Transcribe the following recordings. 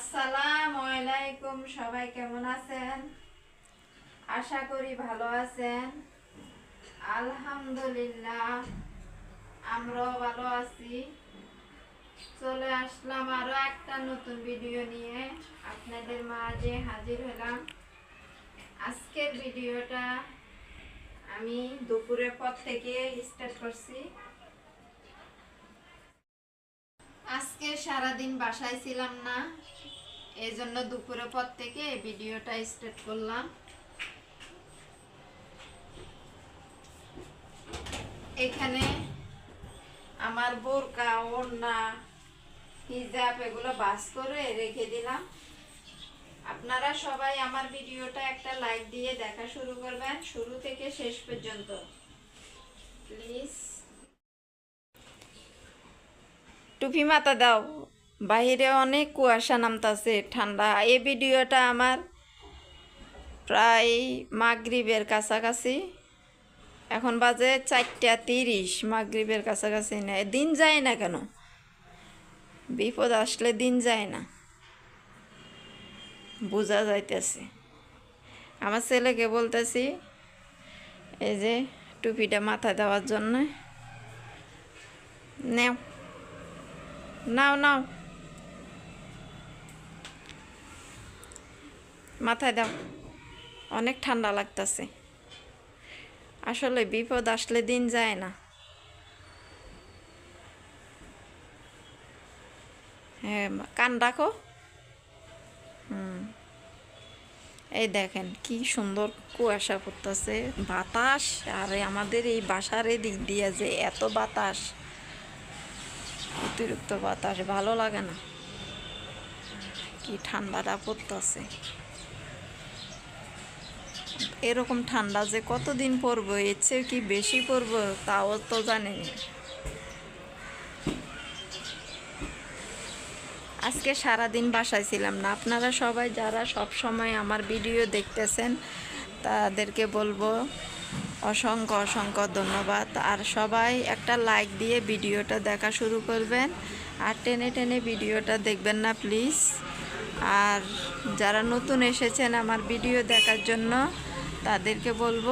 আসসালামু সবাই কেমন আছেন? আশা করি ভালো আছেন। আলহামদুলিল্লাহ, আমরাও ভালো আছি। চলে আসলাম আরও একটা নতুন ভিডিও নিয়ে। আপনাদের মাঝে হাজির হলাম। আজকের ভিডিওটা আমি দুপুরের পর থেকে স্টার্ট করছি। আজকে সারাদিন বাসায় ছিলাম না। এই জন্য দুপুরের পর থেকে এই ভিডিওটা স্টার্ট করলাম। এখানে আমার বোরকা, ওড়না, হিজাব এগুলো বাস করে রেখে দিলাম। আপনারা সবাই আমার ভিডিওটা একটা লাইক দিয়ে দেখা শুরু করবেন। শুরু থেকে শেষ পর্যন্ত। প্লিজ। টুপি মাথা দাও। বাইরে অনেক কুয়াশা নামতাছে, ঠান্ডা। এই ভিডিওটা আমার প্রায় মাগরিবের কাছাকাছি। এখন বাজে চারটা তিরিশ, মাগরিবের কাছাকাছি না। দিন যায় না কেন? বিপদ আসলে দিন যায় না। বোঝা যাইতেছে। আমার ছেলেকে বলতেছি, এই যে টুপিটা মাথায় দেওয়ার জন্য। নেও। নাও নাও। মাথায় দাও। অনেক ঠান্ডা লাগতেছে। আসলে বিপদ আসলে দিন যায় না। হ্যাঁ কান রাখো। হুম। এই দেখেন কি সুন্দর কুয়াশা পড়তেছে। বাতাস, আর আমাদের এই বাসার এই দিক দিয়ে যে এত বাতাস। অতিরিক্ত বাতাস, ভালো লাগে না। কি ঠান্ডাটা পড়তেছে। এরকম ঠান্ডা যে কতদিন পড়ব এর চেয়ে কি বেশি পড়ব তাও তো জানি আজকে সারাদিন বাসায় ছিলাম না। আপনারা সবাই যারা সব সময় আমার ভিডিও দেখতেছেন, তাদেরকে বলব অসংখ্য অসংখ্য ধন্যবাদ। আর সবাই একটা লাইক দিয়ে ভিডিওটা দেখা শুরু করবেন। আর টেনে টেনে ভিডিওটা দেখবেন না প্লিজ আর যারা নতুন এসেছেন আমার ভিডিও দেখার জন্য তাদেরকে বলব,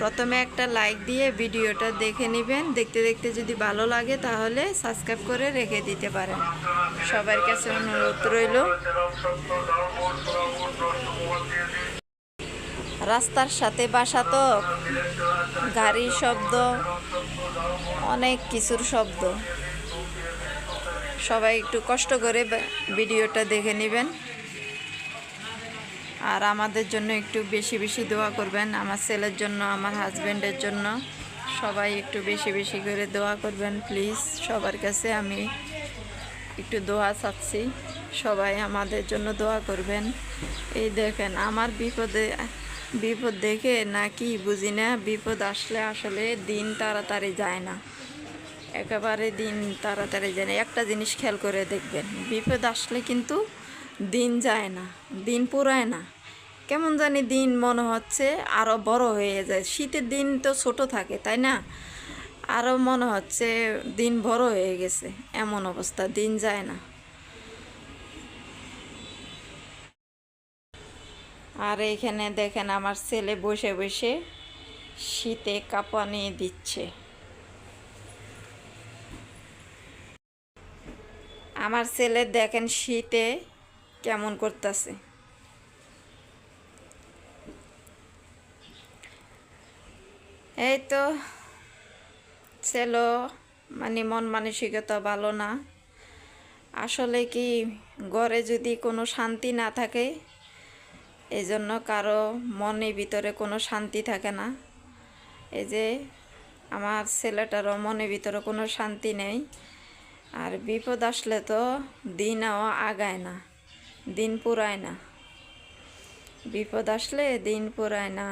প্রথমে একটা লাইক দিয়ে ভিডিওটা দেখে নেবেন। দেখতে দেখতে যদি ভালো লাগে তাহলে সাবস্ক্রাইব করে রেখে দিতে পারেন। সবার কাছে অনুরোধ রইল। রাস্তার সাথে বাসা তো, গাড়ির শব্দ, অনেক কিছুর শব্দ। সবাই একটু কষ্ট করে ভিডিওটা দেখে নেবেন। আর আমাদের জন্য একটু বেশি বেশি দোয়া করবেন, আমার ছেলের জন্য, আমার হাজব্যান্ডের জন্য। সবাই একটু বেশি বেশি করে দোয়া করবেন প্লিজ সবার কাছে আমি একটু দোয়া চাচ্ছি। সবাই আমাদের জন্য দোয়া করবেন। এই দেখেন, আমার বিপদে, বিপদ দেখে না কি বুঝি না, বিপদ আসলে আসলে দিন তাড়াতাড়ি যায় না। একেবারে দিন তাড়াতাড়ি যায় না। একটা জিনিস খেয়াল করে দেখবেন, বিপদ আসলে কিন্তু দিন যায় না, দিন পুরায় না। কেমন জানি দিন মনে হচ্ছে আরও বড় হয়ে যায়। শীতের দিন তো ছোট থাকে, তাই না? আরও মনে হচ্ছে দিন বড় হয়ে গেছে, এমন অবস্থা, দিন যায় না। আর এখানে দেখেন আমার ছেলে বসে বসে শীতে কাঁপানি দিচ্ছে। আমার ছেলে দেখেন শীতে কেমন করতেছে? এই তো ছেলে মানে মন মানসিকতা ভালো না। আসলে কি ঘরে যদি কোনো শান্তি না থাকে এই জন্য কারও মনের ভিতরে কোনো শান্তি থাকে না। এই যে আমার ছেলেটারও মনের ভিতরে কোনো শান্তি নেই, আর বিপদ আসলে তো দিনও আগায় না। দিন পুরায় না। বিপদ আসলে দিন পুরায় না।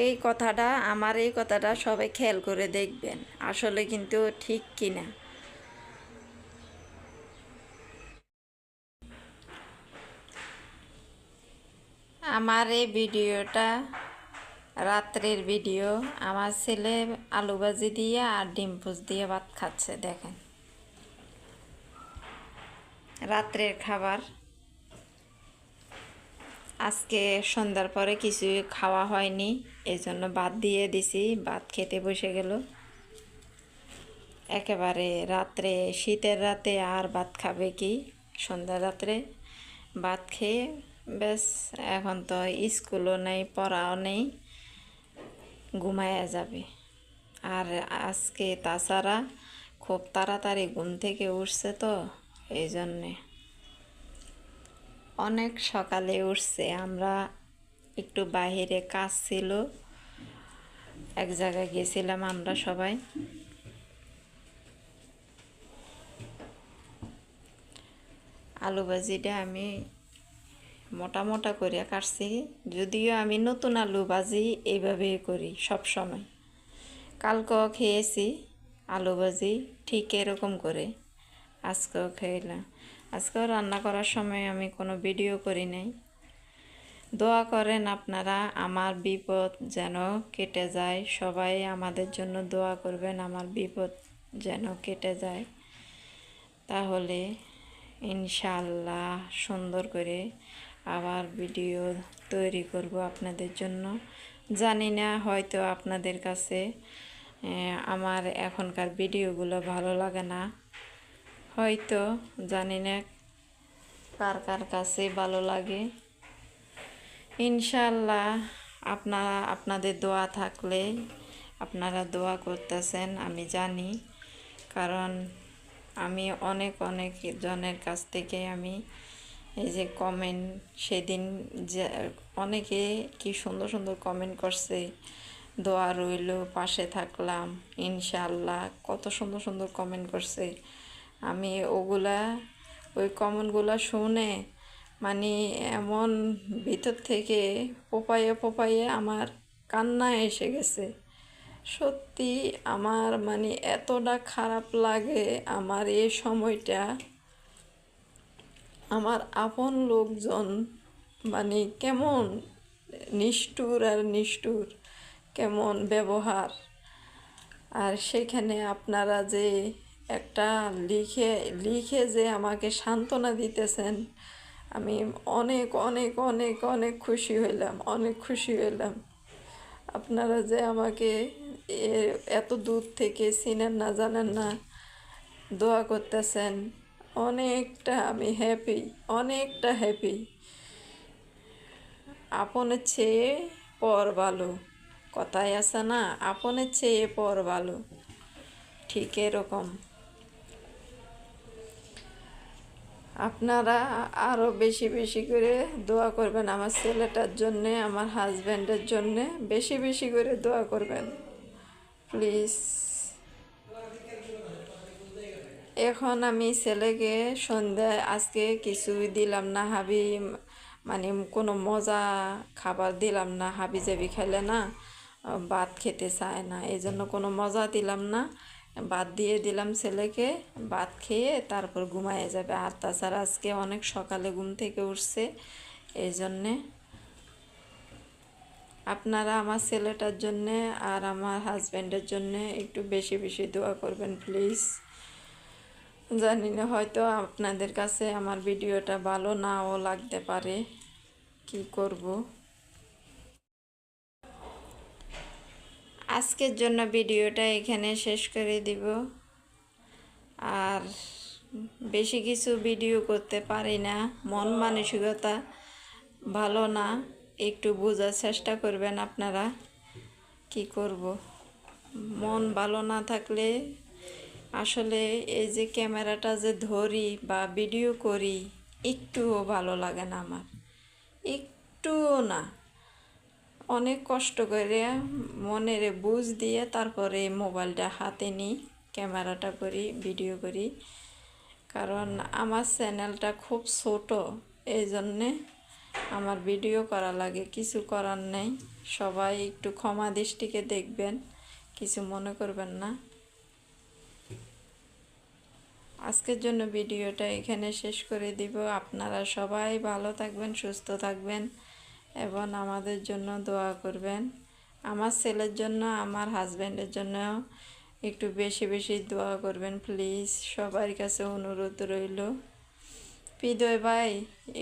এই কথাটা, আমার এই কথাটা সবাই খেয়াল করে দেখবেন, আসলে কিন্তু ঠিক কিনা। আমার এই ভিডিওটা রাত্রের ভিডিও। আমার ছেলে আলু ভাজি দিয়ে আর ডিম দিয়ে ভাত খাচ্ছে, দেখেন। রাত্রের খাবার। আজকে সন্ধ্যার পরে কিছু খাওয়া হয়নি এই জন্য ভাত দিয়ে দিছি, ভাত খেতে বসে গেল। একেবারে রাত্রে, শীতের রাতে আর ভাত খাবে কি? সন্ধ্যা রাত্রে ভাত খেয়ে ব্যাস, এখন তো স্কুলও নেই, পড়াও নেই, ঘুমায়া যাবে। আর আজকে তাছাড়া খুব তাড়াতাড়ি ঘুম থেকে উঠছে তো, এই জন্যে। অনেক সকালে উঠছে, আমরা একটু বাহিরে কাজ ছিল। এক জায়গায় গেছিলাম আমরা সবাই। আলু ভাজিটা আমি মোটা মোটা করে কাটছি, যদিও আমি নতুন আলু ভাজি এইভাবে করি সব সময়। কালকেও খেয়েছি আলু ভাজি, ঠিক এরকম করে। আজকেও খেলাম। আজকেও রান্না করার সময় আমি কোনো ভিডিও করি নাই। দোয়া করেন আপনারা, আমার বিপদ যেন কেটে যায়। সবাই আমাদের জন্য দোয়া করবেন, আমার বিপদ যেন কেটে যায়। তাহলে ইনশাল্লাহ সুন্দর করে আবার ভিডিও তৈরি করব আপনাদের জন্য। জানি না, হয়তো আপনাদের কাছে আমার এখনকার ভিডিওগুলো ভালো লাগে না। হয়তো, জানি না কার কার কাছে ভালো লাগে। ইনশাল্লাহ আপনারা আপনাদের দোয়া থাকলে আপনারা দোয়া করতেছেন, আমি জানি। কারণ আমি অনেক অনেক জনের কাছ থেকে আমি এই যে কমেন্ট সেদিন যে, অনেকে কি সুন্দর সুন্দর কমেন্ট করছে, দোয়া রইল, পাশে থাকলাম ইনশাল্লাহ কত সুন্দর সুন্দর কমেন্ট করছে। আমি ওগুলা, ওই কমেন্টগুলো শুনে মানে এমন ভিতর থেকে পোপাইয়ে পোপাইয়ে আমার কান্না এসে গেছে। সত্যি আমার মানে এতটা খারাপ লাগে আমার এই সময়টা। আমার আপন লোকজন মানে কেমন নিষ্ঠুর আর নিষ্ঠুর, কেমন ব্যবহার। আর সেখানে আপনারা যে একটা লিখে লিখে যে আমাকে সান্ত্বনা দিতেছেন, আমি অনেক অনেক অনেক অনেক খুশি হইলাম, অনেক খুশি হইলাম। আপনারা যে আমাকে এত দূর থেকে চিনেন না, জানেন না, দোয়া করতেছেন, অনেকটা আমি হ্যাপি অনেকটা হ্যাপি আপনের চেয়ে পর ভালো, কথায় আছে না, আপনের চেয়ে পর ভালো, ঠিক এরকম। আপনারা আরও বেশি বেশি করে দোয়া করবেন আমার ছেলেটার জন্যে, আমার হাজব্যান্ডের জন্যে। বেশি বেশি করে দোয়া করবেন। প্লিজ এখন আমি ছেলেকে সন্ধ্যায়, আজকে কিছুই দিলাম না হাবি মানে কোনো মজা খাবার দিলাম না হাবি জাবি খেলে না, ভাত খেতে চায় না এই জন্য কোনো মজা দিলাম না। ভাত দিয়ে দিলাম ছেলেকে, ভাত খেয়ে তারপর ঘুমায় যাবে। আর তাছাড়া আজকে অনেক সকালে ঘুম থেকে উঠছে, এই জন্যে আপনারা আমার ছেলেটার জন্যে আর আমার হাজব্যান্ডের জন্যে একটু বেশি বেশি দোয়া করবেন প্লিজ জানি না, হয়তো আপনাদের কাছে আমার ভিডিওটা ভালো নাও লাগতে পারে। কি করব? আজকের জন্য ভিডিওটা এখানে শেষ করে দিব। আর বেশি কিছু ভিডিও করতে পারি না। মন মানসিকতা ভালো না। একটু বোঝার চেষ্টা করবেন আপনারা কি করব। মন ভালো না থাকলে আসলে এই যে ক্যামেরাটা যে ধরি বা ভিডিও করি, একটুও ভালো লাগে না আমার। একটুও না। অনেক কষ্ট করে মনের বুঝ দিয়ে তারপরে মোবাইলটা হাতে নিই, ক্যামেরাটা করি, ভিডিও করি। কারণ আমার চ্যানেলটা খুব ছোট এই জন্যে আমার ভিডিও করা লাগে, কিছু করার নেই। সবাই একটু ক্ষমা দৃষ্টিকে দেখবেন, কিছু মনে করবেন না। আজকের জন্য ভিডিওটা এখানে শেষ করে দিব। আপনারা সবাই ভালো থাকবেন, সুস্থ থাকবেন। এবং আমাদের জন্য দোয়া করবেন। আমার ছেলের জন্য, আমার হাজব্যান্ডের জন্য একটু বেশি বেশি দোয়া করবেন প্লিজ সবার কাছে অনুরোধ রইল। হৃদয় ভাই,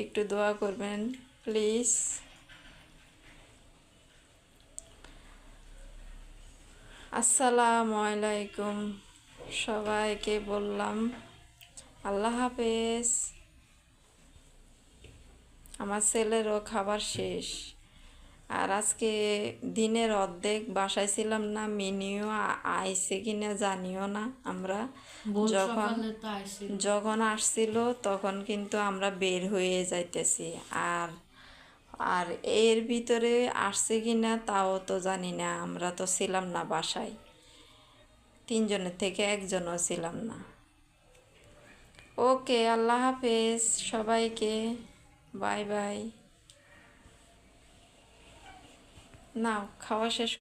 একটু দোয়া করবেন প্লিজ আসসালামু আলাইকুম। সবাইকে বললাম, আল্লাহ হাফেজ। আমার ছেলেরও খাবার শেষ। আর আজকে দিনের অর্ধেক বাসায় ছিলাম না মিনিও আইসে কিনা জানিও না আমরা। যখন যখন আসছিল তখন কিন্তু আমরা বের হয়ে যাইতেছি। আর আর এর ভিতরে আসছে কিনা তাও তো জানি না আমরা তো ছিলাম না বাসায়। তিনজনের থেকে একজনও ছিলাম না। ওকে আল্লাহ হাফেজ সবাইকে। Bye bye. নাও খাওয়া শেষ